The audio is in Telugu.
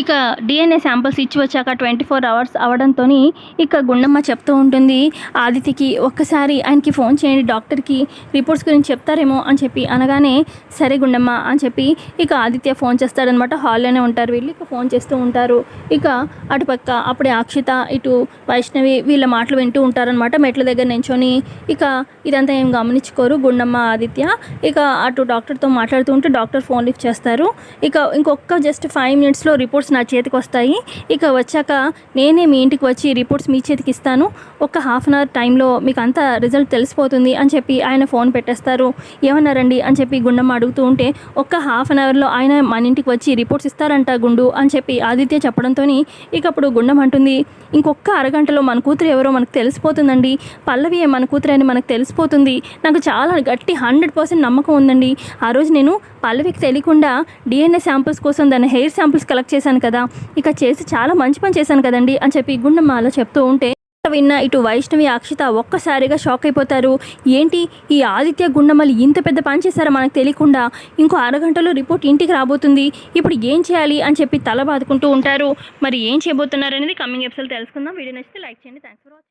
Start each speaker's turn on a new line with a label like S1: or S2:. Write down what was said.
S1: ఇక డిఎన్ఏ శాంపిల్స్ ఇచ్చి వచ్చాక ట్వంటీ ఫోర్ అవర్స్ అవడంతో ఇక గుండమ్మ చెప్తూ ఉంటుంది ఆదిత్యకి ఒక్కసారి ఆయనకి ఫోన్ చేయండి డాక్టర్కి రిపోర్ట్స్ గురించి చెప్తారేమో అని చెప్పి అనగానే సరే గుండమ్మ అని చెప్పి ఇక ఆదిత్య ఫోన్ చేస్తాడనమాట. హాల్లోనే ఉంటారు వీళ్ళు ఇక ఫోన్ చేస్తూ ఉంటారు. ఇక అటుపక్క అప్పుడే అక్షిత ఇటు వైష్ణవి వీళ్ళ మాటలు వింటూ ఉంటారనమాట. మెట్ల దగ్గర నించొని ఇక ఇదంతా ఏం గమనించుకోరు గుండమ్మ ఆదిత్య. ఇక అటు డాక్టర్తో మాట్లాడుతూ ఉంటే డాక్టర్ ఫోన్ లిఫ్ట్ చేస్తారు. ఇక ఇంకొక జస్ట్ ఫైవ్ మినిట్స్లో రిపోర్ట్స్ నా చేతికి వస్తాయి. ఇక వచ్చాక నేనే మీ ఇంటికి వచ్చి రిపోర్ట్స్ మీ చేతికి ఇస్తాను. ఒక హాఫ్ అన్ అవర్ టైంలో మీకు అంతా రిజల్ట్ తెలిసిపోతుంది అని చెప్పి ఆయన ఫోన్ పెట్టేస్తారు. ఏమన్నారండి అని చెప్పి గుండమ్మ అడుగుతూ ఉంటే ఒక్క హాఫ్ అన్ అవర్లో ఆయన మన ఇంటికి వచ్చి రిపోర్ట్స్ ఇస్తారంట గుండు అని చెప్పి ఆదిత్య చెప్పడంతో ఇక అప్పుడు గుండం అంటుంది ఇంకొక అరగంటలో మన కూతురు ఎవరో మనకు తెలిసిపోతుందండి. పల్లవి మన కూతురు అని మనకు తెలిసిపోతుంది. నాకు చాలా గట్టి హండ్రెడ్ పర్సెంట్ నమ్మకం ఉందండి. ఆ రోజు నేను పల్లవికి తెలియకుండా డిఎన్ఏ శాంపిల్స్ కోసం దాని హెయిర్ శాంపిల్స్ కలెక్ట్ చేశాను. కదా. ఇక చేసి చాలా మంచి పని చేశాను కదండి అని చెప్పి గుండమ్మ అలా చెప్తూ ఉంటే విన్న ఇటు వైష్ణవి అక్షిత ఒక్కసారిగా షాక్ అయిపోతారు. ఏంటి? ఈ ఆదిత్య గుండమల్లి ఇంత పెద్ద పని చేశారో మనకు తెలియకుండా ఇంకో అరగంటలో రిపోర్ట్ ఇంటికి రాబోతుంది. ఇప్పుడు ఏం చేయాలి అని చెప్పి తల బాదుకుంటూ ఉంటారు. మరి ఏం చేయబోతున్నారు అనేది కమింగ్ ఎపిసోడ్ తెలుసుకుందాం. వీడియో నచ్చితే లైక్ చేయండి. Thanks for watching